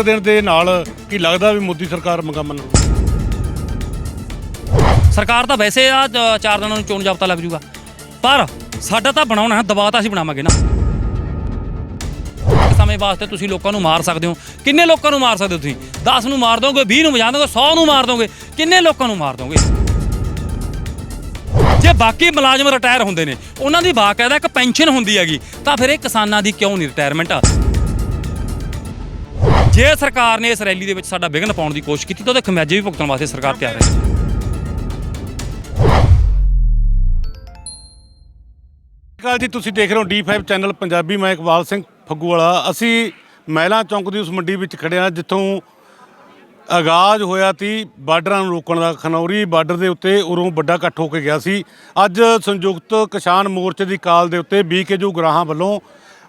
ਇੱਕ ਦਿਨ ਦੇ ਨਾਲ ਕੀ ਲੱਗਦਾ ਵੀ ਮੋਦੀ ਸਰਕਾਰ ਮੰਗਾ ਮੰਨ ਸਰਕਾਰ ਤਾਂ ਵੈਸੇ ਆ ਅ, ਚਾਰ ਦਿਨਾਂ ਨੂੰ ਚੋਣ ਜਾਬਤਾ ਲੱਗ ਜੂਗਾ। ਪਰ ਸਾਡਾ ਤਾਂ ਬਣਾਉਣਾ ਹੈ ਦਬਾਅ ਤਾਂ ਅਸੀਂ ਬਣਾਵਾਂਗੇ ਨਾ। ਇੱਕ ਸਮੇਂ ਵਾਸਤੇ ਤੁਸੀਂ ਲੋਕਾਂ ਨੂੰ ਮਾਰ ਸਕਦੇ ਹੋ। ਕਿੰਨੇ ਲੋਕਾਂ ਨੂੰ ਮਾਰ ਸਕਦੇ ਹੋ ਤੁਸੀਂ? 10 ਨੂੰ ਮਾਰ ਦੋਗੇ 20 ਨੂੰ ਵਜਾ ਦੋਗੇ 100 ਨੂੰ ਮਾਰ ਦੋਗੇ। ਕਿੰਨੇ ਲੋਕਾਂ ਨੂੰ ਮਾਰ ਦੋਗੇ? ਜੇ ਬਾਕੀ ਮੁਲਾਜ਼ਮ ਰਿਟਾਇਰ ਹੁੰਦੇ ਨੇ ਉਹਨਾਂ ਦੀ ਬਾਕਾਇਦਾ ਇੱਕ ਪੈਨਸ਼ਨ ਹੁੰਦੀ ਹੈਗੀ ਤਾਂ ਫਿਰ ਇਹ ਕਿਸਾਨਾਂ ਦੀ ਕਿਉਂ ਨਹੀਂ ਰਿਟਾਇਰਮੈਂਟ ਜੇ ਸਰਕਾਰ ਨੇ ਇਸ ਰੈਲੀ ਦੇ ਵਿੱਚ ਸਾਡਾ ਵਿਘਨ ਪਾਉਣ ਦੀ ਕੋਸ਼ਿਸ਼ ਕੀਤੀ ਤਾਂ ਉਹਦੇ ਖਮਿਆਜੇ ਵੀ ਭੁਗਤਣ ਵਾਸਤੇ ਸਰਕਾਰ ਤਿਆਰ ਹੈ। ਕਾਲ ਜੀ, ਤੁਸੀਂ ਦੇਖ ਰਹੇ ਹੋ D5 ਚੈਨਲ ਪੰਜਾਬੀ, ਮੈਂ ਇਕਬਾਲ ਸਿੰਘ ਫੱਗੂਵਾਲਾ। ਅਸੀਂ ਮਹਿਲਾ ਚੌਂਕ ਦੀ ਉਸ ਮੰਡੀ ਵਿੱਚ ਖੜੇ ਜਿੱਥੋਂ ਆਗਾਜ਼ ਹੋਇਆ ਸੀ ਬਾਰਡਰਾਂ ਨੂੰ ਰੋਕਣ ਦਾ। ਖਨੌਰੀ ਬਾਰਡਰ ਦੇ ਉੱਤੇ ਉਰੋਂ ਵੱਡਾ ਇਕੱਠ ਹੋ ਕੇ ਗਿਆ ਸੀ। ਅੱਜ ਸੰਯੁਕਤ ਕਿਸਾਨ ਮੋਰਚੇ ਦੀ ਕਾਲ ਦੇ ਉੱਤੇ ਬੀਕੇ ਜੋ ਗਰਾਹਾਂ ਵੱਲੋਂ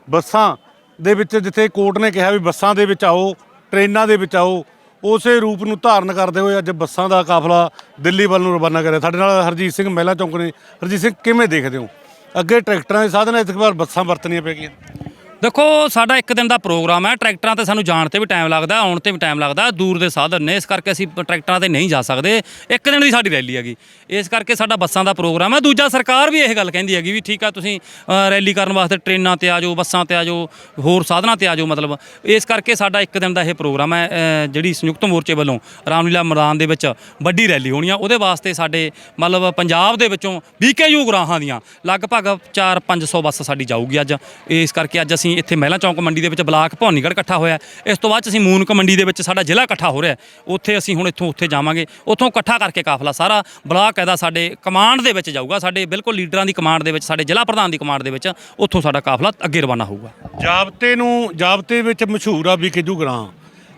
ਬੱਸਾਂ ਦੇ ਵਿੱਚ ਜਿੱਥੇ ਕੋਰਟ ਨੇ ਕਿਹਾ ਵੀ ਬੱਸਾਂ ਦੇ ਵਿੱਚ ਆਓ, ਟ੍ਰੇਨਾਂ ਦੇ ਵਿੱਚ ਆਓ, ਉਸੇ ਰੂਪ ਨੂੰ ਧਾਰਨ ਕਰਦੇ ਹੋਏ ਅੱਜ ਬੱਸਾਂ ਦਾ ਕਾਫਲਾ ਦਿੱਲੀ ਵੱਲ ਨੂੰ ਰਵਾਨਾ ਕਰਿਆ। ਸਾਡੇ ਨਾਲ ਹਰਜੀਤ ਸਿੰਘ ਮਹਿਲਾ ਚੌਂਕ ਨੇ। ਹਰਜੀਤ ਸਿੰਘ, ਕਿਵੇਂ ਦੇਖਦੇ ਹੋ? ਅੱਗੇ ਟਰੈਕਟਰਾਂ ਦੇ ਸਾਧਨ ਇਸ ਵਾਰ ਬੱਸਾਂ ਵਰਤਣੀਆਂ ਪੈ ਗਈਆਂ। ਦੇਖੋ ਸਾਡਾ ਇੱਕ ਦਿਨ ਦਾ ਪ੍ਰੋਗਰਾਮ ਹੈ। ਟਰੈਕਟਰਾਂ ਤੇ ਸਾਨੂੰ ਜਾਣ ਤੇ ਵੀ ਟਾਈਮ ਲੱਗਦਾ ਆਉਣ ਤੇ ਵੀ ਟਾਈਮ ਲੱਗਦਾ। ਦੂਰ ਦੇ ਸਾਧਨ ਨੇ ਇਸ ਕਰਕੇ ਅਸੀਂ ਟਰੈਕਟਰਾਂ ਤੇ ਨਹੀਂ ਜਾ ਸਕਦੇ। ਇੱਕ ਦਿਨ ਦੀ ਸਾਡੀ ਰੈਲੀ ਹੈਗੀ। ਇਸ ਕਰਕੇ ਸਾਡਾ ਬੱਸਾਂ ਦਾ ਪ੍ਰੋਗਰਾਮ ਹੈ। ਦੂਜਾ ਸਰਕਾਰ ਵੀ ਇਹ ਗੱਲ ਕਹਿੰਦੀ ਹੈਗੀ ਵੀ ਠੀਕ ਆ ਤੁਸੀਂ ਅ, ਰੈਲੀ ਕਰਨ ਵਾਸਤੇ ਟ੍ਰੇਨਾਂ ਤੇ ਆ ਜਾਓ ਬੱਸਾਂ ਤੇ ਆ ਜਾਓ ਹੋਰ ਸਾਧਨਾਂ ਤੇ ਆ ਜਾਓ ਮਤਲਬ। ਇਸ ਕਰਕੇ ਸਾਡਾ ਇੱਕ ਦਿਨ ਦਾ ਇਹ ਪ੍ਰੋਗਰਾਮ ਹੈ ਅ, ਜਿਹੜੀ ਸੰਯੁਕਤ ਮੋਰਚੇ ਵੱਲੋਂ ਰਾਮਲੀਲਾ ਮੈਦਾਨ ਦੇ ਵਿੱਚ ਵੱਡੀ ਰੈਲੀ ਹੋਣੀ ਆ। ਉਹਦੇ ਵਾਸਤੇ ਸਾਡੇ ਮਤਲਬ ਪੰਜਾਬ ਦੇ ਵਿੱਚੋਂ 20 ਯੂ ਗ੍ਰਾਹਾਂ ਦੀਆਂ ਲਗਭਗ 4-500 ਬੱਸ ਸਾਡੀ ਜਾਊਗੀ ਅੱਜ। ਇਸ ਕਰਕੇ ਅੱਜ ਅਸੀਂ ਇੱਥੇ ਮਹਿਲਾ ਚੌਂਕ ਮੰਡੀ ਦੇ ਵਿੱਚ ਬਲਾਕ ਭਵਾਨੀਗੜ੍ਹ ਇਕੱਠਾ ਹੋਇਆ ਇਸ ਤੋਂ ਬਾਅਦ 'ਚ ਅਸੀਂ ਮੂਨਕ ਮੰਡੀ ਦੇ ਵਿੱਚ ਸਾਡਾ ਜ਼ਿਲ੍ਹਾ ਇਕੱਠਾ ਹੋ ਰਿਹਾ ਉੱਥੇ ਅਸੀਂ ਹੁਣ ਇੱਥੋਂ ਉੱਥੇ ਜਾਵਾਂਗੇ। ਉੱਥੋਂ ਇਕੱਠਾ ਕਰਕੇ ਕਾਫਲਾ ਸਾਰਾ ਬਲਾਕ ਇਹਦਾ ਸਾਡੇ ਕਮਾਂਡ ਦੇ ਵਿੱਚ ਜਾਊਗਾ। ਸਾਡੇ ਬਿਲਕੁਲ ਲੀਡਰਾਂ ਦੀ ਕਮਾਂਡ ਦੇ ਵਿੱਚ, ਸਾਡੇ ਜ਼ਿਲ੍ਹਾ ਪ੍ਰਧਾਨ ਦੀ ਕਮਾਂਡ ਦੇ ਵਿੱਚ ਉੱਥੋਂ ਸਾਡਾ ਕਾਫਲਾ ਅੱਗੇ ਰਵਾਨਾ ਹੋਊਗਾ। ਜਾਬਤੇ ਨੂੰ, ਜਾਬਤੇ ਵਿੱਚ ਮਸ਼ਹੂਰ ਆ ਬੀਕੇਜੂ ਗਰਾਂ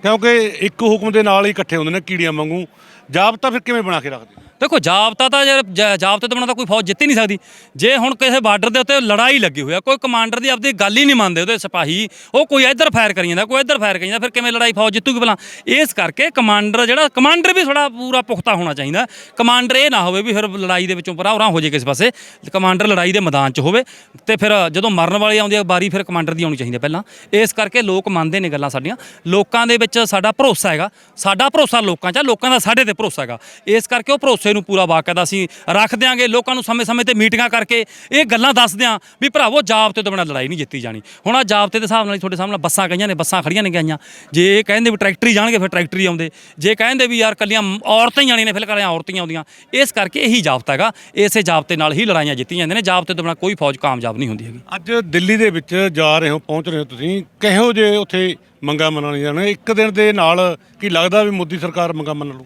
ਕਿਉਂਕਿ ਇੱਕ ਹੁਕਮ ਦੇ ਨਾਲ ਹੀ ਇਕੱਠੇ ਹੁੰਦੇ ਨੇ ਕੀੜੀਆਂ ਵਾਂਗੂ। ਜਾਬਤਾ ਫਿਰ ਕਿਵੇਂ ਬਣਾ ਕੇ ਰੱਖਦੇ? ਦੇਖੋ ਜਾਬਤਾ ਤਾਂ ਯਾਰ ਜ- ਜਾਬਤੇ ਤੋਂ ਬਿਨਾਂ ਤਾਂ ਕੋਈ ਫੌਜ ਜਿੱਤ ਹੀ ਨਹੀਂ ਸਕਦੀ। ਜੇ ਹੁਣ ਕਿਸੇ ਬਾਰਡਰ ਦੇ ਉੱਤੇ ਲੜਾਈ ਲੱਗੀ ਹੋਈ ਆ, ਕੋਈ ਕਮਾਂਡਰ ਦੀ ਆਪਦੀ ਗੱਲ ਹੀ ਨਹੀਂ ਮੰਨਦੇ ਉਹਦੇ ਸਿਪਾਹੀ, ਉਹ ਕੋਈ ਇੱਧਰ ਫਾਇਰ ਕਰੀ ਜਾਂਦਾ, ਕੋਈ ਇੱਧਰ ਫਾਇਰ ਕਰੀ ਜਾਂਦਾ, ਫਿਰ ਕਿਵੇਂ ਲੜਾਈ ਫੌਜ ਜਿੱਤੂਗੀ ਭਲਾ? ਇਸ ਕਰਕੇ ਕਮਾਂਡਰ ਜਿਹੜਾ, ਕਮਾਂਡਰ ਵੀ ਥੋੜਾ ਪੂਰਾ ਪੁਖਤਾ ਹੋਣਾ ਚਾਹੀਦਾ। ਕਮਾਂਡਰ ਇਹ ਨਾ ਹੋਵੇ ਵੀ ਫਿਰ ਲੜਾਈ ਦੇ ਵਿੱਚੋਂ ਪਰਾਂ ਉਰਾਂ ਹੋ ਜੇ ਕਿਸੇ ਪਾਸੇ। ਕਮਾਂਡਰ ਲੜਾਈ ਦੇ ਮੈਦਾਨ 'ਚ ਹੋਵੇ ਤੇ ਫਿਰ ਜਦੋਂ ਮਰਨ ਵਾਲੀ ਆਉਂਦੀ ਹੈ ਵਾਰੀ, ਫਿਰ ਕਮਾਂਡਰ ਦੀ ਆਉਣੀ ਚਾਹੀਦੀ ਹੈ ਪਹਿਲਾਂ। ਇਸ ਕਰਕੇ ਲੋਕ ਮੰਨਦੇ ਨੇ ਗੱਲਾਂ ਸਾਡੀਆਂ। ਲੋਕਾਂ ਦੇ ਵਿੱਚ ਸਾਡਾ ਭਰੋਸਾ ਹੈਗਾ। ਸਾਡਾ ਭਰੋਸਾ ਲੋਕਾਂ 'ਚ ਆ, ਲੋਕਾਂ ਦਾ ਸਾਡੇ ਤੇ ਭਰੋਸਾ ਹੈਗਾ। ਇਸ ਕਰਕੇ ਉਹ ਭਰੋਸੇ ਨੂੰ ਪੂਰਾ ਬਾਕਾਇਦਾ ਅਸੀਂ ਰੱਖ ਦਿਆਂਗੇ, ਲੋਕਾਂ ਨੂੰ ਸਮੇਂ-ਸਮੇਂ ਤੇ ਮੀਟਿੰਗਾਂ ਕਰਕੇ ਇਹ ਗੱਲਾਂ ਦੱਸ ਦਿਆਂ ਵੀ ਭਰਾਵੋ ਜਾਬਤੇ ਤੋਂ ਬਿਨਾਂ ਲੜਾਈ ਨਹੀਂ ਜਿੱਤੀ ਜਾਣੀ। ਹੁਣ ਆ ਜਾਬਤੇ ਦੇ ਹਿਸਾਬ ਨਾਲ ਹੀ ਤੁਹਾਡੇ ਸਾਹਮਣੇ ਬੱਸਾਂ ਗਈਆਂ ਨੇ, ਬੱਸਾਂ ਖੜੀਆਂ ਨੇ ਗਈਆਂ। ਜੇ ਇਹ ਕਹਿੰਦੇ ਵੀ ਟਰੈਕਟਰੀ ਜਾਣਗੇ, ਫਿਰ ਟਰੈਕਟਰੀ ਆਉਂਦੇ। ਜੇ ਕਹਿੰਦੇ ਵੀ ਯਾਰ ਕੱਲੀਆਂ ਔਰਤਾਂ ਹੀ ਜਾਣੀਆਂ ਨੇ, ਫਿਰ ਕੱਲੀਆਂ ਔਰਤਾਂ ਹੀ ਆਉਂਦੀਆਂ। ਇਸ ਕਰਕੇ ਇਹੀ ਜਾਬਤਾ ਹੈਗਾ। ਇਸੇ ਜਾਬਤੇ ਨਾਲ ਹੀ ਲੜਾਈਆਂ ਜਿੱਤੀਆਂ ਜਾਂਦੀਆਂ ਨੇ। ਜਾਬਤੇ ਤੋਂ ਬਿਨਾਂ ਕੋਈ ਫੌਜ ਕਾਮਯਾਬ ਨਹੀਂ ਹੁੰਦੀ ਹੈਗੀ। ਅੱਜ ਦਿੱਲੀ ਦੇ ਵਿੱਚ ਜਾ ਰਹੇ ਹੋ, ਪਹੁੰਚ ਰਹੇ ਹੋ ਤੁਸੀਂ। ਕਿਹੋ ਜੇ ਉੱਥੇ ਮੰਗਾ ਮੰਨਣੀਆਂ ਨੇ? ਇੱਕ ਦਿਨ ਦੇ ਨਾਲ ਕੀ ਲੱਗਦਾ ਵੀ ਮੋਦੀ ਸਰਕਾਰ ਮੰਗਾ ਮੰਨ ਲੂ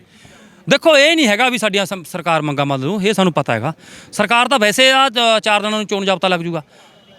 ਦੇਖੋ ਇਹ ਨਹੀਂ ਹੈਗਾ ਵੀ ਸਾਡੀਆਂ ਸਮ- ਸਰਕਾਰ ਮੰਗਾ ਮੰਨ ਲੂ ਇਹ ਸਾਨੂੰ ਪਤਾ ਹੈਗਾ। ਸਰਕਾਰ ਤਾਂ ਵੈਸੇ ਆ ਅ, ਚਾਰ ਦਿਨਾਂ ਨੂੰ ਚੋਣ ਜਾਬਤਾ ਲੱਗ ਜੂਗਾ।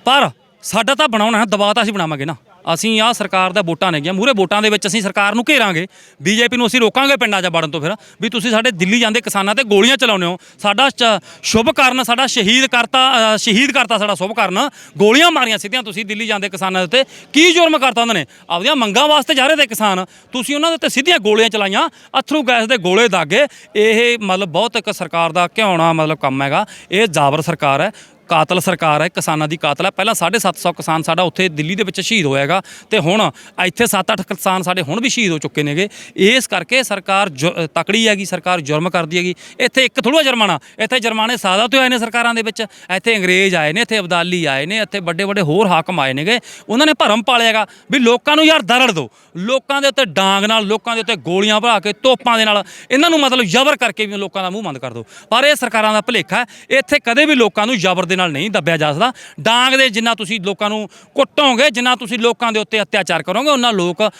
ਪਰ ਸਾਡਾ ਤਾਂ ਬਣਾਉਣਾ ਹੈ ਦਬਾਅ ਤਾਂ ਅਸੀਂ ਬਣਾਵਾਂਗੇ ਨਾ। ਅਸੀਂ ਆ ਸਰਕਾਰ ਦਾ ਵੋਟਾਂ ਨੇ ਗਿਆ ਮੂਰੇ ਵੋਟਾਂ ਦੇ ਵਿੱਚ ਅਸੀਂ ਸਰਕਾਰ ਨੂੰ ਘੇਰਾਂਗੇ। ਬੀਜੇਪੀ ਨੂੰ ਅਸੀਂ ਰੋਕਾਂਗੇ ਪਿੰਡਾਂ 'ਚ ਵੜਨ ਤੋਂ ਫਿਰ। ਵੀ ਤੁਸੀਂ ਸਾਡੇ ਦਿੱਲੀ ਜਾਂਦੇ ਕਿਸਾਨਾਂ ਤੇ ਗੋਲੀਆਂ ਚਲਾਉਂਦੇ ਹੋ। ਸਾਡਾ ਚ- ਸ਼ੁਭ ਕਾਰਨ, ਸਾਡਾ ਸ਼ਹੀਦ ਕਰਤਾ ਸ਼ਹੀਦ ਕਰਤਾ ਸਾਡਾ ਸ਼ੁਭ ਕਾਰਨ। ਗੋਲੀਆਂ ਮਾਰੀਆਂ ਸਿੱਧੀਆਂ ਤੁਸੀਂ ਦਿੱਲੀ ਜਾਂਦੇ ਕਿਸਾਨਾਂ ਦੇ ਉੱਤੇ। ਕੀ ਜੁਰਮ ਕਰਤਾ ਉਹਨਾਂ ਨੇ? ਆਪਦੀਆਂ ਮੰਗਾਂ ਵਾਸਤੇ ਜਾ ਰਹੇ ਤੇ ਕਿਸਾਨ। ਤੁਸੀਂ ਉਹਨਾਂ ਦੇ ਉੱਤੇ ਸਿੱਧੀਆਂ ਗੋਲੀਆਂ ਚਲਾਈਆਂ। ਅਥਰੂ ਗੈਸ ਦੇ ਗੋਲੇ ਦਾਗੇ। ਇਹ ਮਤਲਬ ਬਹੁਤ ਇੱਕ ਸਰਕਾਰ ਦਾ ਘਿਆਉਣਾ ਮਤਲਬ ਕੰਮ ਹੈਗਾ। ਇਹ ਜਾਬਰ ਸਰਕਾਰ ਹੈ। ਕਾਤਲ ਸਰਕਾਰ ਹੈ, ਕਿਸਾਨਾਂ ਦੀ ਕਾਤਲ ਹੈ। ਪਹਿਲਾਂ 750 ਕਿਸਾਨ ਸਾਡਾ ਉੱਥੇ ਦਿੱਲੀ ਦੇ ਵਿੱਚ ਸ਼ਹੀਦ ਹੋਇਆਗਾ ਤੇ ਹੁਣ ਇੱਥੇ 7-8 ਕਿਸਾਨ ਸਾਡੇ ਹੁਣ ਵੀ ਸ਼ਹੀਦ ਹੋ ਚੁੱਕੇ ਨੇਗੇ। ਇਸ ਕਰਕੇ ਸਰਕਾਰ ਜੁ- ਤਕੜੀ ਹੈਗੀ, ਸਰਕਾਰ ਜੁਰਮ ਕਰਦੀ ਹੈਗੀ। ਇੱਥੇ ਇੱਕ ਥੋੜਾ ਜੁਰਮਾਨਾ, ਇੱਥੇ ਜੁਰਮਾਨੇ ਸਾਦਾ ਤੋਂ ਆਏ ਨੇ ਸਰਕਾਰਾਂ ਦੇ ਵਿੱਚ। ਇੱਥੇ ਅੰਗਰੇਜ਼ ਆਏ ਨੇ, ਇੱਥੇ ਅਬਦਾਲੀ ਆਏ ਨੇ, ਇੱਥੇ ਵੱਡੇ ਵੱਡੇ ਹੋਰ ਹਾਕਮ ਆਏ ਨੇਗੇ। ਉਹਨਾਂ ਨੇ ਭਰਮ ਪਾਲਿਆਗਾ ਵੀ ਲੋਕਾਂ ਨੂੰ ਯਾਰ ਦਰੜ ਦਿਓ। ਲੋਕਾਂ ਦੇ ਉੱਤੇ ਡਾਂਗ ਨਾਲ, ਲੋਕਾਂ ਦੇ ਉੱਤੇ ਗੋਲੀਆਂ ਭਰਾ ਕੇ ਤੋਪਾਂ ਦੇ ਨਾਲ, ਇਹਨਾਂ ਨੂੰ ਮਤਲਬ ਜ਼ਬਰ ਕਰਕੇ ਵੀ ਲੋਕਾਂ ਦਾ ਮੂੰਹ ਬੰਦ ਕਰ ਦਿਓ। ਪਰ ਇਹ ਸਰਕਾਰਾਂ ਦਾ ਭੁਲੇਖਾ ਹੈ। ਇੱਥੇ ਕਦੇ ਵੀ ਲੋਕਾਂ ਨੂੰ ਜ਼ਬਰ ਦੇ ਨਾਲ ਨਹੀਂ ਦੱਬਿਆ ਜਾ ਸਕਦਾ। ਡਾਂਗ ਦੇ ਜਿੰਨਾ ਤੁਸੀਂ ਲੋਕਾਂ ਨੂੰ ਕੁੱਟੋਗੇ, ਜਿੰਨਾ ਤੁਸੀਂ ਲੋਕਾਂ ਦੇ ਉੱਤੇ ਅਤਿਆਚਾਰ ਕਰੋਗੇ, ਉਹਨਾਂ ਲੋਕ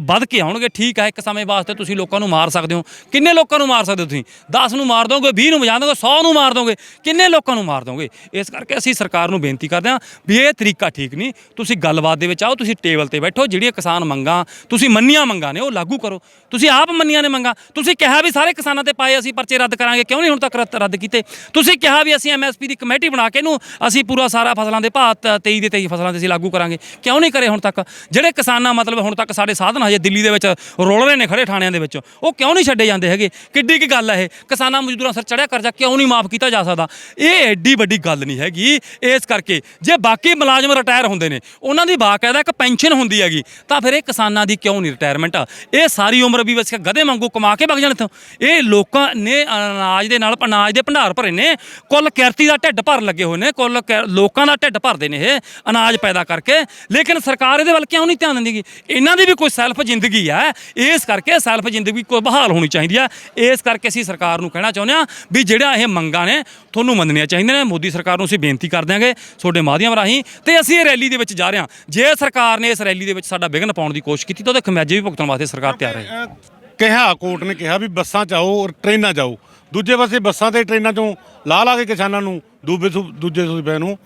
ਵੱਧ ਕੇ ਆਉਣਗੇ। ਠੀਕ ਹੈ ਇੱਕ ਸਮੇਂ ਵਾਸਤੇ ਤੁਸੀਂ ਲੋਕਾਂ ਨੂੰ ਮਾਰ ਸਕਦੇ ਹੋ। ਕਿੰਨੇ ਲੋਕਾਂ ਨੂੰ ਮਾਰ ਸਕਦੇ ਹੋ ਤੁਸੀਂ? 10 ਨੂੰ ਮਾਰ ਦੋਗੇ 20 ਨੂੰ ਵਜਾ ਦੋਗੇ 100 ਨੂੰ ਮਾਰ ਦੋਗੇ। ਕਿੰਨੇ ਲੋਕਾਂ ਨੂੰ ਮਾਰ ਦੋਗੇ? ਇਸ ਕਰਕੇ ਅਸੀਂ ਸਰਕਾਰ ਨੂੰ ਬੇਨਤੀ ਕਰਦੇ ਹਾਂ ਵੀ ਇਹ ਤਰੀਕਾ ਠੀਕ ਨਹੀਂ। ਤੁਸੀਂ ਗੱਲਬਾਤ ਦੇ ਵਿੱਚ ਆਓ, ਤੁਸੀਂ ਟੇਬਲ ਤੇ ਬੈਠੋ, ਜਿਹੜੀਆਂ ਕਿਸਾਨ ਮੰਗਾਂ, ਤੁਸੀਂ ਮੰਨੀਆਂ ਮੰਗਾਂ ਨੇ, ਉਹ ਲਾਗੂ ਕਰੋ। ਤੁਸੀਂ ਆਪ ਮੰਨੀਆਂ ਨੇ ਮੰਗਾਂ। ਤੁਸੀਂ ਕਿਹਾ ਵੀ ਸਾਰੇ ਕਿਸਾਨਾਂ ਤੇ ਪਾਏ ਅਸੀਂ ਪਰਚੇ ਰੱਦ ਕਰਾਂਗੇ, ਕਿਉਂ ਨਹੀਂ ਹੁਣ ਤੱਕ ਰੱਦ- ਰੱਦ ਕੀਤੇ? ਤੁਸੀਂ ਕਿਹਾ ਵੀ ਅਸੀਂ ਐਮਐਸਪੀ ਦੀ ਕਮੇਟੀ ਬਣਾ ਕੇ ਇਹਨੂੰ ਅਸੀਂ ਪੂਰਾ ਸਾਰਾ ਫਸਲਾਂ ਦੇ ਭਾਅ ਤ- 23 ਦੇ 23 ਫਸਲਾਂ ਤੇ ਅਸੀਂ ਲਾਗੂ ਕਰਾਂਗੇ। ਕਿਉਂ ਨਹੀਂ ਕਰੇ ਹੁਣ ਤੱਕ? ਜਿਹੜੇ ਕਿਸਾਨਾਂ ਮਤਲਬ ਹੁਣ ਤੱਕ ਸਾਡੇ ਸਾਧਨ ਹਜੇ ਦਿੱਲੀ ਦੇ ਵਿੱਚ ਰੋਲ ਰਹੇ ਨੇ ਖੜੇ ਥਾਣਿਆਂ ਦੇ ਵਿੱਚ, ਉਹ ਕਿਉਂ ਨਹੀਂ ਛੱਡੇ ਜਾਂਦੇ ਹੈਗੇ? ਕਿੱਡੀ ਕੀ ਗੱਲ ਹੈ ਇਹ? ਕਿਸਾਨਾਂ ਮਜ਼ਦੂਰਾਂ ਸਿਰ ਚੜਿਆ ਕਰਜ਼ਾ ਕਿਉਂ ਨਹੀਂ ਮਾਫ ਕੀਤਾ ਜਾ ਸਕਦਾ? ਇਹ ਐਡੀ ਵੱਡੀ ਗੱਲ ਨਹੀਂ ਹੈਗੀ। ਇਸ ਕਰਕੇ ਜੇ ਬਾਕੀ ਮੁਲਾਜ਼ਮ ਰਿਟਾਇਰ ਹੁੰਦੇ ਨੇ, ਉਹਨਾਂ ਦੀ ਬਾਕਾਇਦਾ ਇੱਕ ਪੈਨਸ਼ਨ ਹੁੰਦੀ ਹੈਗੀ, ਤਾਂ ਫਿਰ ਇਹ ਕਿਸਾਨਾਂ ਦੀ ਕਿਉਂ ਨਹੀਂ ਰਿਟਾਇਰਮੈਂਟ ਇਹ ਸਾਰੀ ਉਮਰ ਵੀ ਬਸ ਗਧੇ ਵਾਂਗੂ ਕਮਾ ਕੇ ਵਗ ਜਾਣ ਇੱਥੋਂ। ਇਹ ਲੋਕਾਂ ਨੇ ਅਨਾਜ ਦੇ ਨਾਲ, ਅਨਾਜ ਦੇ ਭੰਡਾਰ ਭਰੇ ਨੇ, ਕੁੱਲ ਕਿਰਤੀ ਦਾ ਢਿੱਡ ਭਰਨ ਲੱਗੇ ਹੋਏ ਨੇ, ਕੁੱਲ ਕਿ- ਲੋਕਾਂ ਦਾ ਢਿੱਡ ਭਰਦੇ ਨੇ ਇਹ, ਅਨਾਜ ਪੈਦਾ ਕਰਕੇ। ਲੇਕਿਨ ਸਰਕਾਰ ਇਹਦੇ ਵੱਲ ਕਿਉਂ ਨਹੀਂ ਧਿਆਨ ਦਿੰਦੀਗੀ ਇਹਨਾਂ ਦੀ ਵੀ ਕੋਈ ਸੈਲਫ ਜ਼ਿੰਦਗੀ ਹੈ ਇਸ ਕਰਕੇ ਸੈਲਫ ਜ਼ਿੰਦਗੀ ਕੋਈ ਬਹਾਲ ਹੋਣੀ ਚਾਹੀਦੀ ਹੈ ਇਸ ਕਰਕੇ ਅਸੀਂ ਸਰਕਾਰ ਨੂੰ ਕਹਿਣਾ ਚਾਹੁੰਦੇ ਹਾਂ ਵੀ ਜਿਹੜਾ ਇਹ ਮੰਗਾਂ ਨੇ, ਤੁਹਾਨੂੰ ਮੰਨਣੀਆਂ ਚਾਹੀਦੀਆਂ ਨੇ। ਮੋਦੀ ਸਰਕਾਰ ਨੂੰ ਅਸੀਂ ਬੇਨਤੀ ਕਰ ਦਿਆਂਗੇ ਤੁਹਾਡੇ ਮਾਧਿਅਮ ਰਾਹੀਂ। ਤੇ ਅਸੀਂ ਇਹ ਰੈਲੀ ਦੇ ਵਿੱਚ ਜਾ ਰਹੇ ਹਾਂ। ਜੇ ਸਰਕਾਰ ਨੇ ਇਸ ਰੈਲੀ ਦੇ ਵਿੱਚ ਸਾਡਾ ਵਿਘਨ ਪਾਉਣ ਦੀ ਕੋਸ਼ਿਸ਼ ਕੀਤੀ, ਤਾਂ ਉਹਦੇ ਖਮਿਆਜੇ ਵੀ ਭੁਗਤਣ ਵਾਸਤੇ ਸਰਕਾਰ ਤਿਆਰ ਹੈ। ਅਹ ਕਿਹਾ ਕੋਰਟ ਨੇ ਕਿਹਾ ਵੀ ਬੱਸਾਂ ਚ ਆਓ ਔਰ ਟ੍ਰੇਨਾਂ ਜਾਓ ਦੂਜੇ ਪਾਸੇ ਬੱਸਾਂ ਤੇ ਟ੍ਰੇਨਾਂ ਚੋਂ ਲਾ ਲਾ ਕੇ ਕਿਸਾਨਾਂ ਨੂੰ, ਦੂਬੇ ਸੂ, ਦੂਜੇ ਸੂਬਿਆਂ ਨੂੰ,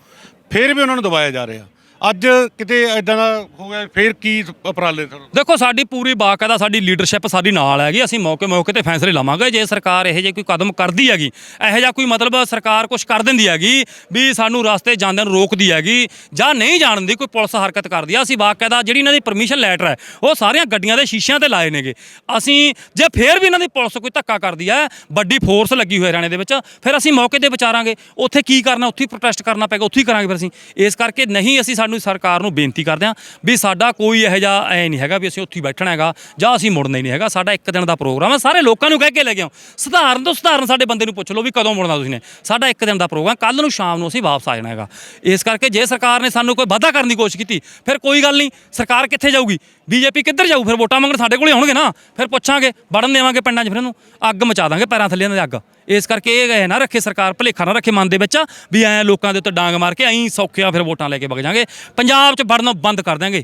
ਫਿਰ ਵੀ ਉਹਨਾਂ ਨੂੰ ਦਬਾਇਆ ਜਾ ਰਿਹਾ। ਅੱਜ ਕਿਤੇ ਐਦਾਂ ਦਾ ਹੋ ਗਿਆ, ਫੇਰ ਕੀ ਉਪਰਾਲੇ ਸਰ ਦੇਖੋ, ਸਾਡੀ ਪੂਰੀ ਬਾਕਾਇਦਾ, ਸਾਡੀ ਲੀਡਰਸ਼ਿਪ ਸਾਡੀ ਨਾਲ ਹੈਗੀ, ਅਸੀਂ ਮੌਕੇ ਮੌਕੇ ਤੇ ਫੈਸਲੇ ਲਵਾਂਗੇ। ਜੇ ਸਰਕਾਰ ਇਹੋ ਜਿਹੇ ਕੋਈ ਕਦਮ ਕਰਦੀ ਹੈਗੀ, ਇਹੋ ਜਿਹਾ ਕੋਈ ਮਤਲਬ ਸਰਕਾਰ ਕੁਝ ਕਰ ਦਿੰਦੀ ਹੈਗੀ, ਵੀ ਸਾਨੂੰ ਰਸਤੇ ਜਾਂਦਿਆਂ ਨੂੰ ਰੋਕਦੀ ਹੈਗੀ, ਜਾਂ ਨਹੀਂ ਜਾਣ ਦੀ ਕੋਈ ਪੁਲਿਸ ਹਰਕਤ ਕਰਦੀ ਆ, ਅਸੀਂ ਬਾਕਾਇਦਾ ਜਿਹੜੀ ਇਹਨਾਂ ਦੀ ਪਰਮਿਸ਼ਨ ਲੈਟਰ ਹੈ, ਉਹ ਸਾਰੀਆਂ ਗੱਡੀਆਂ ਦੇ ਸ਼ੀਸ਼ਿਆਂ ਤੇ ਲਾਏ ਨੇਗੇ। ਅਸੀਂ ਜੇ ਫੇਰ ਵੀ ਇਹਨਾਂ ਦੀ ਪੁਲਿਸ ਕੋਈ ਧੱਕਾ ਕਰਦੀ ਹੈ, ਵੱਡੀ ਫੋਰਸ ਲੱਗੀ ਹੋਈ ਹਰਿਆਣੇ ਦੇ ਵਿੱਚ, ਫਿਰ ਅਸੀਂ ਮੌਕੇ ਤੇ ਵਿਚਾਰਾਂਗੇ। ਉੱਥੇ ਕੀ ਕਰਨਾ, ਉੱਥੇ ਪ੍ਰੋਟੈਸਟ ਕਰਨਾ ਪਏਗਾ, ਉੱਥੇ ਹੀ ਕਰਾਂਗੇ ਫਿਰ ਅਸੀਂ। ਇਸ ਕਰਕੇ ਨਹੀਂ ਅਸੀਂ ਸਾਨੂੰ ਸਰਕਾਰ ਨੂੰ ਬੇਨਤੀ ਕਰਦੇ ਹਾਂ ਵੀ ਸਾਡਾ ਕੋਈ ਇਹੋ ਜਿਹਾ ਐ ਨਹੀਂ ਹੈਗਾ ਵੀ ਅਸੀਂ ਉੱਥੇ ਹੀ ਬੈਠਣਾ ਹੈਗਾ ਜਾਂ ਅਸੀਂ ਮੁੜਨਾ ਹੀ ਨਹੀਂ ਹੈਗਾ। ਸਾਡਾ ਇੱਕ ਦਿਨ ਦਾ ਪ੍ਰੋਗਰਾਮ ਹੈ। ਸਾਰੇ ਲੋਕਾਂ ਨੂੰ ਕਹਿ ਕੇ ਲੈ ਕੇ ਸਧਾਰਨ ਤੋਂ ਸਧਾਰਨ ਸਾਡੇ ਬੰਦੇ ਨੂੰ ਪੁੱਛ ਲਓ ਵੀ ਕਦੋਂ ਮੁੜਨਾ ਤੁਸੀਂ ਨੇ। ਸਾਡਾ ਇੱਕ ਦਿਨ ਦਾ ਪ੍ਰੋਗਰਾਮ ਕੱਲ ਨੂੰ ਸ਼ਾਮ ਨੂੰ ਅਸੀਂ ਵਾਪਸ ਆ ਜਾਣਾ ਹੈਗਾ। ਇਸ ਕਰਕੇ ਜੇ ਸਰਕਾਰ ਨੇ ਸਾਨੂੰ ਕੋਈ ਵਾਅਦਾ ਕਰਨ ਦੀ ਕੋਸ਼ਿਸ਼ ਕੀਤੀ, ਫਿਰ ਕੋਈ ਗੱਲ ਨਹੀਂ। ਸਰਕਾਰ ਕਿੱਥੇ ਜਾਊਗੀ? ਬੀਜੇਪੀ ਕਿੱਧਰ ਜਾਊ? ਫਿਰ ਵੋਟਾਂ ਮੰਗਣ ਸਾਡੇ ਕੋਲੇ ਆਉਣਗੇ ਨਾ। ਫਿਰ ਪੁੱਛਾਂਗੇ, ਵੜਨ ਦੇਵਾਂਗੇ ਪਿੰਡਾਂ 'ਚ ਫਿਰ ਇਹਨੂੰ। ਅੱਗ ਮਚਾ ਦਾਂਗੇ ਪੈਰਾਂ ਥੱਲੇ ਇਹਨਾਂ ਦੇ ਅੱਗ। ਇਸ ਕਰਕੇ ਇਹ ਗਏ ਨਾ, ਰੱਖੇ ਸਰਕਾਰ, ਭਲੇਖਾ ਨਾ ਰੱਖੇ ਮਨ ਦੇ ਵਿੱਚ, ਵੀ ਐ ਲੋਕਾਂ ਦੇ ਉੱਤੇ ਡਾਂਗ ਮਾਰ ਕੇ ਐਂ ਸੌਖਿਆ ਫਿਰ ਵੋਟਾਂ ਲੈ ਕੇ ਵਗ ਜਾਾਂਗੇ। ਪੰਜਾਬ 'ਚ ਵੜਨਾ ਬੰਦ ਕਰ ਦਿਆਂਗੇ।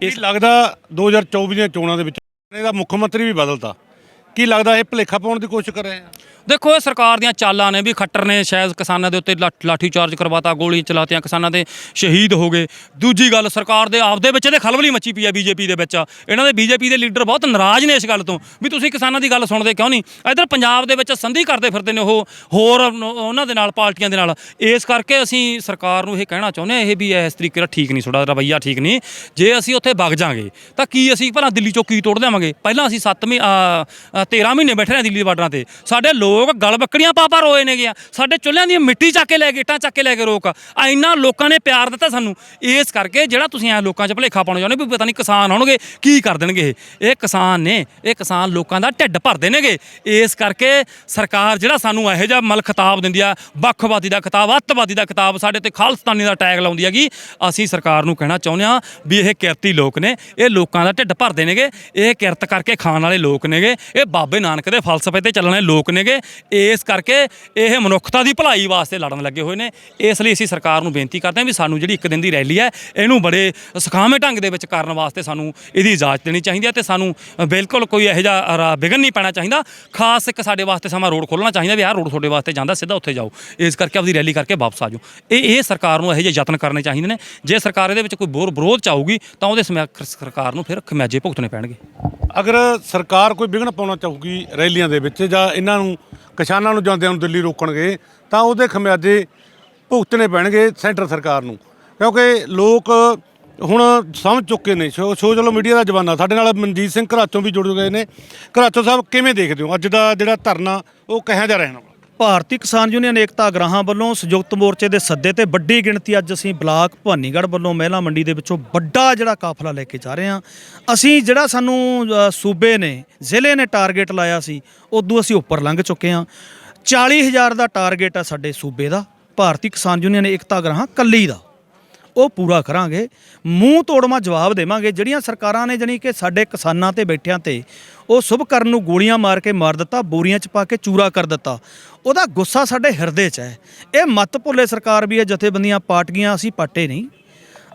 ਕੀ ਲੱਗਦਾ 2024 ਦੀਆਂ ਚੋਣਾਂ ਦੇ ਵਿੱਚ ਇਹਦਾ ਮੁੱਖ ਮੰਤਰੀ ਵੀ ਬਦਲਤਾ? ਕੀ ਲੱਗਦਾ ਇਹ ਭਲੇਖਾ ਪਾਉਣ ਦੀ ਕੋਸ਼ਿਸ਼ ਕਰ ਰਹੇ ਆ? ਦੇਖੋ, ਇਹ ਸਰਕਾਰ ਦੀਆਂ ਚਾਲਾਂ ਨੇ ਵੀ ਖੱਟਰ ਨੇ, ਸ਼ਾਇਦ ਕਿਸਾਨਾਂ ਦੇ ਉੱਤੇ ਲਾਠ- ਲਾਠੀ ਚਾਰਜ ਕਰਵਾਤਾ ਗੋਲੀ ਚਲਾਤੀਆਂ, ਕਿਸਾਨਾਂ ਦੇ ਸ਼ਹੀਦ ਹੋ ਗਏ। ਦੂਜੀ ਗੱਲ, ਸਰਕਾਰ ਦੇ ਆਪਦੇ ਵਿੱਚ ਇਹਦੇ ਖਲਬਲੀ ਮੱਚੀ ਪਈ ਹੈ ਬੀਜੇਪੀ ਦੇ ਵਿੱਚ। ਇਹਨਾਂ ਦੇ ਬੀਜੇਪੀ ਦੇ ਲੀਡਰ ਬਹੁਤ ਨਾਰਾਜ਼ ਨੇ ਇਸ ਗੱਲ ਤੋਂ। ਵੀ ਤੁਸੀਂ ਕਿਸਾਨਾਂ ਦੀ ਗੱਲ ਸੁਣਦੇ ਕਿਉਂ ਨਹੀਂ? ਇਧਰ ਪੰਜਾਬ ਦੇ ਵਿੱਚ ਸੰਧੀ ਕਰਦੇ ਫਿਰਦੇ ਨੇ ਉਹ, ਹੋਰ ਉਹਨਾਂ ਦੇ ਨਾਲ, ਪਾਰਟੀਆਂ ਦੇ ਨਾਲ। ਇਸ ਕਰਕੇ ਅਸੀਂ ਸਰਕਾਰ ਨੂੰ ਇਹ ਕਹਿਣਾ ਚਾਹੁੰਦੇ ਹਾਂ, ਇਹ ਵੀ ਇਸ ਤਰੀਕੇ ਦਾ ਠੀਕ ਨਹੀਂ, ਤੁਹਾਡਾ ਰਵੱਈਆ ਠੀਕ ਨਹੀਂ। ਜੇ ਅਸੀਂ ਉੱਥੇ ਵਗ ਜਾਾਂਗੇ, ਤਾਂ ਕੀ ਅਸੀਂ ਭਲਾ ਦਿੱਲੀ ਚੋਂ ਕੀ ਤੋੜ ਦੇਵਾਂਗੇ? ਪਹਿਲਾਂ ਅਸੀਂ 7 ਮਹੀਨੇ 13 ਮਹੀਨੇ ਬੈਠੇ ਰਹੇ ਦਿੱਲੀ ਦੇ ਬਾਰਡਰਾਂ ਤੇ। ਸਾਡੇ ਲੋਕ ਗਲ ਬੱਕੜੀਆਂ ਪਾਪਾ ਰੋਏ ਨੇ ਗਿਆ ਸਾਡੇ ਚੁੱਲ੍ਹਿਆਂ ਦੀ ਮਿੱਟੀ ਚੱਕ ਕੇ ਲੈ ਗਏ, ਇੱਟਾਂ ਚੱਕ ਕੇ ਲੈ ਕੇ ਰੋਕ ਇੰਨਾ ਲੋਕਾਂ ਨੇ ਪਿਆਰ ਦਿੱਤਾ ਸਾਨੂੰ। ਇਸ ਕਰਕੇ ਜਿਹੜਾ ਤੁਸੀਂ ਐ ਲੋਕਾਂ 'ਚ ਭਲੇਖਾ ਪਾਉਣਾ ਚਾਹੁੰਦੇ ਵੀ ਪਤਾ ਨਹੀਂ ਕਿਸਾਨ ਆਉਣਗੇ ਕੀ ਕਰ ਦੇਣਗੇ ਇਹ। ਇਹ ਕਿਸਾਨ ਨੇ, ਇਹ ਕਿਸਾਨ ਲੋਕਾਂ ਦਾ ਢਿੱਡ ਭਰਦੇ ਨੇਗੇ। ਇਸ ਕਰਕੇ ਸਰਕਾਰ ਜਿਹੜਾ ਸਾਨੂੰ ਇਹੋ ਜਿਹਾ ਮਲ ਖਿਤਾਬ ਦਿੰਦੀ ਆ, ਵੱਖਵਾਦੀ ਦਾ ਖਿਤਾਬ, ਅੱਤਵਾਦੀ ਦਾ ਖਿਤਾਬ, ਸਾਡੇ ਤੇ ਖਾਲਸਤਾਨੀ ਦਾ ਟੈਗ ਲਾਉਂਦੀ ਹੈਗੀ। ਅਸੀਂ ਸਰਕਾਰ ਨੂੰ ਕਹਿਣਾ ਚਾਹੁੰਦੇ ਆ ਵੀ ਇਹ ਕਿਰਤੀ ਲੋਕ ਨੇ, ਇਹ ਲੋਕਾਂ ਦਾ ਢਿੱਡ ਭਰਦੇ ਨੇਗੇ। ਇਹ ਕਿਰਤ ਕਰਕੇ ਖਾਣ ਵਾਲੇ ਲੋਕ ਨੇਗੇ। ਇਹ ਬਾਬੇ ਨਾਨਕ ਦੇ ਫਲਸਫੇ ਤੇ ਚੱਲਣ ਵਾਲੇ ਲੋਕ ਨੇਗੇ। ਇਸ ਕਰਕੇ ਇਹ ਮਨੁੱਖਤਾ ਦੀ ਭਲਾਈ ਵਾਸਤੇ ਲੜਨ ਲੱਗੇ ਹੋਏ ਨੇ। ਇਸ ਲਈ ਅਸੀਂ ਸਰਕਾਰ ਨੂੰ ਬੇਨਤੀ ਕਰਦੇ ਹਾਂ ਵੀ ਸਾਨੂੰ ਜਿਹੜੀ ਇੱਕ ਦਿਨ ਦੀ ਰੈਲੀ ਹੈ, ਇਹਨੂੰ ਬੜੇ ਸੁਖਾਵੇਂ ਢੰਗ ਦੇ ਵਿੱਚ ਕਰਨ ਵਾਸਤੇ ਸਾਨੂੰ ਇਹਦੀ ਇਜਾਜ਼ਤ ਦੇਣੀ ਚਾਹੀਦੀ ਹੈ ਤੇ ਸਾਨੂੰ ਬਿਲਕੁਲ ਕੋਈ ਇਹੋ ਜਿਹਾ ਰਾ- ਵਿਘਨ ਨਹੀਂ ਪੈਣਾ ਚਾਹੀਦਾ। ਖਾਸ ਇੱਕ ਸਾਡੇ ਵਾਸਤੇ ਸਮਾਂ ਰੋਡ ਖੋਲ੍ਹਣਾ ਚਾਹੀਦਾ ਵੀ ਆਹ ਰੋਡ ਤੁਹਾਡੇ ਵਾਸਤੇ ਜਾਂਦਾ, ਸਿੱਧਾ ਉੱਥੇ ਜਾਓ। ਇਸ ਕਰਕੇ ਆਪਦੀ ਰੈਲੀ ਕਰਕੇ ਵਾਪਸ ਆ ਜਾਓ। ਇਹ ਇਹ ਸਰਕਾਰ ਨੂੰ ਇਹੋ ਜਿਹੇ ਯਤਨ ਕਰਨੇ ਚਾਹੀਦੇ ਨੇ। ਜੇ ਸਰਕਾਰ ਇਹਦੇ ਵਿੱਚ ਕੋਈ ਬੋਰ ਵਿਰੋਧ ਚਾਹੂਗੀ ਤਾਂ ਉਹਦੇ ਸਮਿਆ, ਸਰਕਾਰ ਨੂੰ ਫਿਰ ਖਮਿਆਜੇ ਭੁਗਤਣੇ ਪੈਣਗੇ। ਅਗਰ ਸਰਕਾਰ ਕੋਈ ਵਿਘਨ ਪਾਉਣਾ ਚਾਹੂਗੀ ਰੈਲੀਆਂ ਦੇ ਵਿੱਚ ਜਾਂ ਇਹਨਾਂ ਨੂੰ, ਕਿਸਾਨਾਂ ਨੂੰ ਜਾਂਦਿਆਂ ਨੂੰ ਦਿੱਲੀ ਰੋਕਣਗੇ, ਤਾਂ ਉਹਦੇ ਖਮਿਆਜੇ ਭੁਗਤਣੇ ਪੈਣਗੇ ਸੈਂਟਰ ਸਰਕਾਰ ਨੂੰ। ਕਿਉਂਕਿ ਲੋਕ ਹੁਣ ਸਮਝ ਚੁੱਕੇ ਨੇ, ਸੋ ਸੋਸ਼ਲ ਮੀਡੀਆ ਦਾ ਜਮਾਨਾ, ਸਾਡੇ ਨਾਲ ਮਨਜੀਤ ਸਿੰਘ ਘਰਾਚੋਂ ਵੀ ਜੁੜ ਗਏ ਨੇ। ਘਰਾਚੋਂ ਸਾਹਿਬ, ਕਿਵੇਂ ਦੇਖਦੇ ਹੋ? ਅੱਜ ਦਾ ਜਿਹੜਾ ਧਰਨਾ, ਉਹ ਕਿਹਾ ਜਾ ਰਹਿਣਾ ਭਾਰਤੀ ਕਿਸਾਨ ਯੂਨੀਅਨ ਏਕਤਾ ਗ੍ਰਾਹਾਂ ਵੱਲੋਂ ਸੰਯੁਕਤ ਮੋਰਚੇ ਦੇ ਸੱਦੇ ਤੇ ਵੱਡੀ ਗਿਣਤੀ ਅੱਜ ਅਸੀਂ ਬਲਾਕ ਭਵਾਨੀਗੜ੍ਹ ਵੱਲੋਂ ਮਹਿਲਾ ਮੰਡੀ ਦੇ ਵਿੱਚੋਂ ਵੱਡਾ ਜਿਹੜਾ ਕਾਫਲਾ ਲੈ ਕੇ ਜਾ ਰਹੇ ਹਾਂ। ਅਸੀਂ ਜਿਹੜਾ ਸਾਨੂੰ ਸੂਬੇ ਨੇ, ਜ਼ਿਲ੍ਹੇ ਨੇ ਟਾਰਗੇਟ ਲਾਇਆ ਸੀ, ਉਦੋਂ ਅਸੀਂ ਉੱਪਰ ਲੰਘ ਚੁੱਕੇ ਹਾਂ। 40000 ਦਾ ਟਾਰਗੇਟ ਆ ਸਾਡੇ ਸੂਬੇ ਦਾ, ਭਾਰਤੀ ਕਿਸਾਨ ਯੂਨੀਅਨ ਏਕਤਾ ਗ੍ਰਾਹਾਂ ਕੱਲੀ ਦਾ। ਉਹ ਪੂਰਾ ਕਰਾਂਗੇ। ਮੂੰਹ ਤੋੜਮਾ ਜਵਾਬ ਦੇਵਾਂਗੇ। ਜਿਹੜੀਆਂ ਸਰਕਾਰਾਂ ਨੇ ਜਾਣੀ ਕਿ ਸਾਡੇ ਕਿਸਾਨਾਂ ਤੇ ਬੈਠਿਆਂ ਤੇ ਉਹ ਸੁਭ ਕਰਨ ਨੂੰ ਗੋਲੀਆਂ ਮਾਰ ਕੇ ਮਾਰ ਦਿੱਤਾ, ਬੋਰੀਆਂ 'ਚ ਪਾ ਕੇ ਚੂਰਾ ਕਰ ਦਿੱਤਾ, ਉਹਦਾ ਗੁੱਸਾ ਸਾਡੇ ਹਿਰਦੇ 'ਚ ਹੈ। ਇਹ ਮਤ ਭੁੱਲੇ ਸਰਕਾਰ ਵੀ ਹੈ, ਜਥੇਬੰਦੀਆਂ ਪਾਰਟੀਆਂ ਅਸੀਂ ਪਾਟੇ ਨਹੀਂ।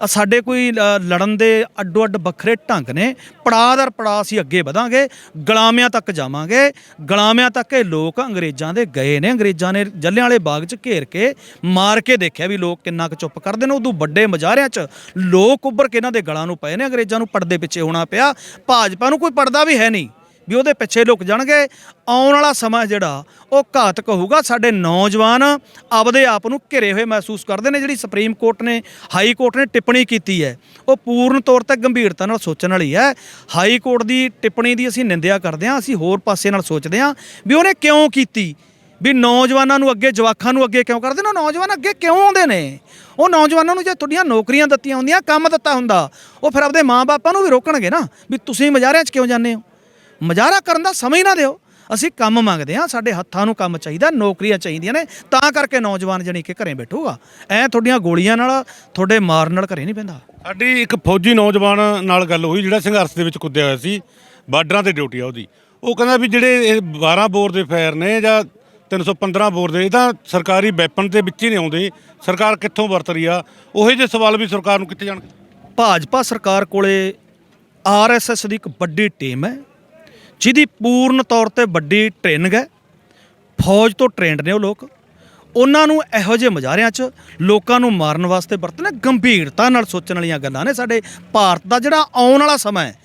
ਸਾਡੇ ਕੋਈ ਅ, ਲੜਨ ਦੇ ਅੱਡੋ ਅੱਡ ਵੱਖਰੇ ਢੰਗ ਨੇ। ਪੜਾਅ ਦਰ ਪੜਾਅ ਅਸੀਂ ਅੱਗੇ ਵਧਾਂਗੇ ਗੁਲਾਮਿਆਂ ਤੱਕ ਜਾਵਾਂਗੇ। ਗੁਲਾਮਿਆਂ ਤੱਕ ਇਹ ਲੋਕ ਅੰਗਰੇਜ਼ਾਂ ਦੇ ਗਏ ਨੇ। ਅੰਗਰੇਜ਼ਾਂ ਨੇ ਜੱਲਿਆਂ ਵਾਲੇ ਬਾਗ 'ਚ ਘੇਰ ਕੇ ਮਾਰ ਕੇ ਦੇਖਿਆ ਵੀ ਲੋਕ ਕਿੰਨਾ ਕੁ ਚੁੱਪ ਕਰਦੇ ਨੇ। ਉਦੋਂ ਵੱਡੇ ਮਜਾਰਿਆਂ 'ਚ ਲੋਕ ਉੱਭਰ ਕੇ ਇਹਨਾਂ ਦੇ ਗਲਾਂ ਨੂੰ ਪਏ ਨੇ। ਅੰਗਰੇਜ਼ਾਂ ਨੂੰ ਪਰਦੇ ਪਿੱਛੇ ਹੋਣਾ ਪਿਆ। ਭਾਜਪਾ ਨੂੰ ਕੋਈ ਪਰਦਾ ਵੀ ਹੈ ਨਹੀਂ। ਵੀ ਉਹਦੇ ਪਿੱਛੇ ਲੁਕ ਜਾਣਗੇ। ਆਉਣ ਵਾਲਾ ਸਮਾਂ ਜਿਹੜਾ, ਉਹ ਘਾਤਕ ਹੋਊਗਾ। ਸਾਡੇ ਨੌਜਵਾਨ ਆਪਦੇ ਆਪ ਨੂੰ ਘਿਰੇ ਹੋਏ ਮਹਿਸੂਸ ਕਰਦੇ ਨੇ, ਜਿਹੜੀ ਸੁਪਰੀਮ ਕੋਰਟ ਨੇ ਹਾਈ ਕੋਰਟ ਨੇ ਟਿੱਪਣੀ ਕੀਤੀ ਹੈ। ਉਹ ਪੂਰਨ ਤੌਰ ਤੇ ਗੰਭੀਰਤਾ ਨਾਲ ਸੋਚਣ ਵਾਲੀ ਹੈ। ਹਾਈ ਕੋਰਟ ਦੀ ਟਿੱਪਣੀ ਦੀ ਅਸੀਂ ਨਿੰਦਿਆ ਕਰਦੇ ਹਾਂ, ਅਸੀਂ ਹੋਰ ਪਾਸੇ ਨਾਲ ਸੋਚਦੇ ਹਾਂ ਵੀ ਉਹਨੇ ਕਿਉਂ ਕੀਤੀ? ਵੀ ਨੌਜਵਾਨਾਂ ਨੂੰ ਅੱਗੇ, ਜਵਾਕਾਂ ਨੂੰ ਅੱਗੇ ਕਿਉਂ ਕਰਦੇ ਨੇ? ਉਹ ਨੌਜਵਾਨ ਅੱਗੇ ਕਿਉਂ ਆਉਂਦੇ ਨੇ? ਉਹ ਨੌਜਵਾਨਾਂ ਨੂੰ ਜੇ ਤੁਹਾਡੀਆਂ ਨੌਕਰੀਆਂ ਦਿੱਤੀਆਂ ਹੁੰਦੀਆਂ, ਕੰਮ ਦਿੱਤਾ ਹੁੰਦਾ, ਉਹ ਫਿਰ ਆਪਦੇ ਮਾਪੇ ਨੂੰ ਵੀ ਰੋਕਣਗੇ ਨਾ, ਵੀ ਤੁਸੀਂ ਮਜ਼ਾਰਿਆਂ 'ਚ ਕਿਉਂ ਜਾਂਦੇ ਹੋ? ਮਜ਼ਾਰਾ ਕਰਨ ਦਾ ਸਮਾਂ ਹੀ ਨਾ ਦਿਓ। ਅਸੀਂ ਕੰਮ ਮੰਗਦੇ ਹਾਂ ਸਾਡੇ ਹੱਥਾਂ ਨੂੰ ਕੰਮ ਚਾਹੀਦਾ ਨੌਕਰੀਆਂ ਚਾਹੀਦੀਆਂ ਨੇ ਤਾਂ ਕਰਕੇ ਨੌਜਵਾਨ ਜਣੀ ਕਿ ਘਰੇ ਬੈਠੂਗਾ। ਐ ਤੁਹਾਡੀਆਂ ਗੋਲੀਆਂ ਨਾਲ ਤੁਹਾਡੇ ਮਾਰਨ ਨਾਲ ਘਰੇ ਨਹੀਂ ਪੈਂਦਾ। ਸਾਡੀ ਇੱਕ ਫੌਜੀ ਨੌਜਵਾਨ ਨਾਲ ਗੱਲ ਹੋਈ ਜਿਹੜਾ ਸੰਘਰਸ਼ ਦੇ ਵਿੱਚ ਕੁੱਦਿਆ ਹੋਇਆ ਸੀ ਬਾਰਡਰਾਂ ਤੇ ਡਿਊਟੀ ਆ ਉਹਦੀ। ਉਹ ਕਹਿੰਦਾ ਵੀ ਜਿਹੜੇ ਇਹ 12 ਬੋਰ ਦੇ ਫਾਇਰ ਨੇ ਜਾਂ 315 ਬੋਰ ਦੇ ਇਹ ਤਾਂ ਸਰਕਾਰੀ ਵੈਪਨ ਦੇ ਵਿੱਚ ਹੀ ਨਹੀਂ ਆਉਂਦੇ ਸਰਕਾਰ ਕਿੱਥੋਂ ਵਰਤ ਰਹੀ ਆ? ਉਹੇ ਜਿਹੇ ਸਵਾਲ ਵੀ ਸਰਕਾਰ ਨੂੰ ਕਿੱਥੇ ਜਾਣਗੇ। ਭਾਜਪਾ ਸਰਕਾਰ ਕੋਲੇ ਆਰਐਸਐਸ ਦੀ ਇੱਕ ਵੱਡੀ ਟੀਮ ਹੈ ਜਿਹਦੀ ਪੂਰਨ ਤੌਰ ਤੇ ਵੱਡੀ ਟ੍ਰੇਨਿੰਗ ਹੈ। ਫੌਜ ਤੋਂ ਟ੍ਰੇਨਡ ਨੇ ਉਹ ਲੋਕ। ਉਹਨਾਂ ਨੂੰ ਇਹੋ ਜਿਹੇ ਮਜ਼ਾਰਿਆਂ 'ਚ ਲੋਕਾਂ ਨੂੰ ਮਾਰਨ ਵਾਸਤੇ ਵਰਤਣਾ ਗੰਭੀਰਤਾ ਨਾਲ ਸੋਚਣ ਵਾਲੀਆਂ ਗੱਲਾਂ ਨੇ ਸਾਡੇ ਭਾਰਤ ਦਾ ਜਿਹੜਾ ਆਉਣ ਵਾਲਾ ਸਮਾਂ ਹੈ।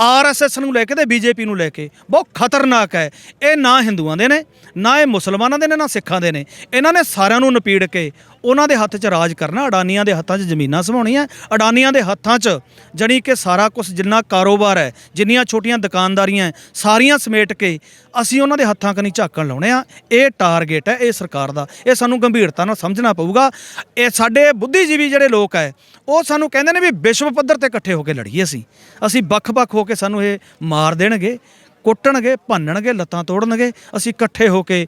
ਆਰਐਸਐਸ ਨੂੰ ਲੈ ਕੇ ਤੇ ਬੀਜੇਪੀ ਨੂੰ ਲੈ ਕੇ ਬਹੁਤ ਖਤਰਨਾਕ ਹੈ। ਇਹ ਨਾ ਹਿੰਦੂਆਂ ਦੇ ਨੇ, ਨਾ ਇਹ ਮੁਸਲਮਾਨਾਂ ਦੇ ਨੇ, ਨਾ ਸਿੱਖਾਂ ਦੇ ਨੇ। ਇਹਨਾਂ ਨੇ ਸਾਰਿਆਂ ਨੂੰ ਨਪੀੜ ਕੇ ਉਹਨਾਂ ਦੇ ਹੱਥ 'ਚ ਰਾਜ ਕਰਨਾ, ਅਡਾਨੀਆਂ ਦੇ ਹੱਥਾਂ 'ਚ ਜ਼ਮੀਨਾਂ ਸਮਾਉਣੀਆਂ ਅਡਾਨੀਆਂ ਦੇ ਹੱਥਾਂ 'ਚ ਜਾਣੀ ਕਿ ਸਾਰਾ ਕੁਝ ਜਿੰਨਾ ਕਾਰੋਬਾਰ ਹੈ, ਜਿੰਨੀਆਂ ਛੋਟੀਆਂ ਦੁਕਾਨਦਾਰੀਆਂ ਸਾਰੀਆਂ ਸਮੇਟ ਕੇ ਅਸੀਂ ਉਹਨਾਂ ਦੇ ਹੱਥਾਂ ਕਨੀ ਝਾਕਣ ਲਾਉਣੇ ਆ। ਇਹ ਟਾਰਗੇਟ ਹੈ, ਇਹ ਸਰਕਾਰ ਦਾ। ਇਹ ਸਾਨੂੰ ਗੰਭੀਰਤਾ ਨਾਲ ਸਮਝਣਾ ਪਊਗਾ। ਇਹ ਸਾਡੇ ਬੁੱਧੀਜੀਵੀ ਜਿਹੜੇ ਲੋਕ ਹੈ, ਉਹ ਸਾਨੂੰ ਕਹਿੰਦੇ ਨੇ ਵੀ ਵਿਸ਼ਵ ਪੱਧਰ ਤੇ ਇਕੱਠੇ ਹੋ ਕੇ ਲੜੀਏ ਅਸੀਂ। ਅਸੀਂ ਵੱਖ-ਵੱਖ ਹੋ ਕੇ ਸਾਨੂੰ ਇਹ ਮਾਰ ਦੇਣਗੇ। ਕੁੱਟਣਗੇ, ਭੰਨਣਗੇ, ਲੱਤਾਂ ਤੋੜਨਗੇ, ਅਸੀਂ ਇਕੱਠੇ ਹੋ ਕੇ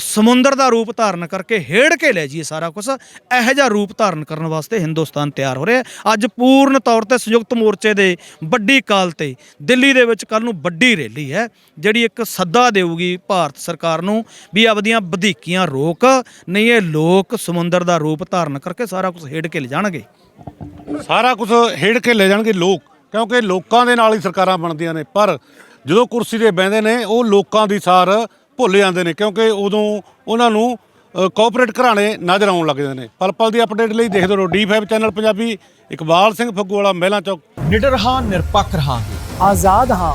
ਸਮੁੰਦਰ ਦਾ ਰੂਪ ਧਾਰਨ ਕਰਕੇ ਹੇੜ ਕੇ ਲੈ ਜਾਈਏ ਸਾਰਾ ਕੁਝ ਇਹੋ ਜਿਹਾ ਰੂਪ ਧਾਰਨ ਕਰਨ ਵਾਸਤੇ ਹਿੰਦੁਸਤਾਨ ਤਿਆਰ ਹੋ ਰਿਹਾ ਅੱਜ ਪੂਰਨ ਤੌਰ ਤੇ ਸੰਯੁਕਤ ਮੋਰਚੇ ਦੇ ਵੱਡੀ ਕਾਲ ਤੇ ਦਿੱਲੀ ਦੇ ਵਿੱਚ ਕੱਲ ਨੂੰ ਵੱਡੀ ਰੈਲੀ ਹੈ, ਜਿਹੜੀ ਇੱਕ ਸੱਦਾ ਦੇਊਗੀ ਭਾਰਤ ਸਰਕਾਰ ਨੂੰ ਵੀ ਆਪਦੀਆਂ ਵਧੀਕੀਆਂ ਰੋਕ, ਨਹੀਂ ਇਹ ਲੋਕ ਸਮੁੰਦਰ ਦਾ ਰੂਪ ਧਾਰਨ ਕਰਕੇ ਸਾਰਾ ਕੁਝ ਹੇੜ ਕੇ ਲੈ ਜਾਣਗੇ। ਸਾਰਾ ਕੁਝ ਹੇੜ ਕੇ ਲੈ ਜਾਣਗੇ ਲੋਕ, ਕਿਉਂਕਿ ਲੋਕਾਂ ਦੇ ਨਾਲ ਹੀ ਸਰਕਾਰਾਂ ਬਣਦੀਆਂ ਨੇ, ਪਰ ਜਦੋਂ ਕੁਰਸੀ ਤੇ ਬਹਿੰਦੇ ਨੇ, ਉਹ ਲੋਕਾਂ ਦੀ ਸਾਰ ਭੁੱਲ ਜਾਂਦੇ ਨੇ, ਕਿਉਂਕਿ ਉਦੋਂ ਉਹਨਾਂ ਨੂੰ ਕੋਆਪਰੇਟ ਘਰਾਣੇ ਨਜ਼ਰ ਆਉਣ ਲੱਗ ਜਾਂਦੇ ਨੇ। ਪਲ ਪਲ ਦੀ ਅਪਡੇਟ ਲਈ ਦੇਖਦੇ ਰਹੋ ਡੀ5 ਚੈਨਲ ਪੰਜਾਬੀ, ਇਕਬਾਲ ਸਿੰਘ ਫੱਗੂ ਵਾਲਾ, ਮਹਿਲਾ ਚੌਕ। ਨਿਡਰ ਹਾਂ, ਨਿਰਪੱਖ ਹਾਂ ਆਜ਼ਾਦ ਹਾਂ।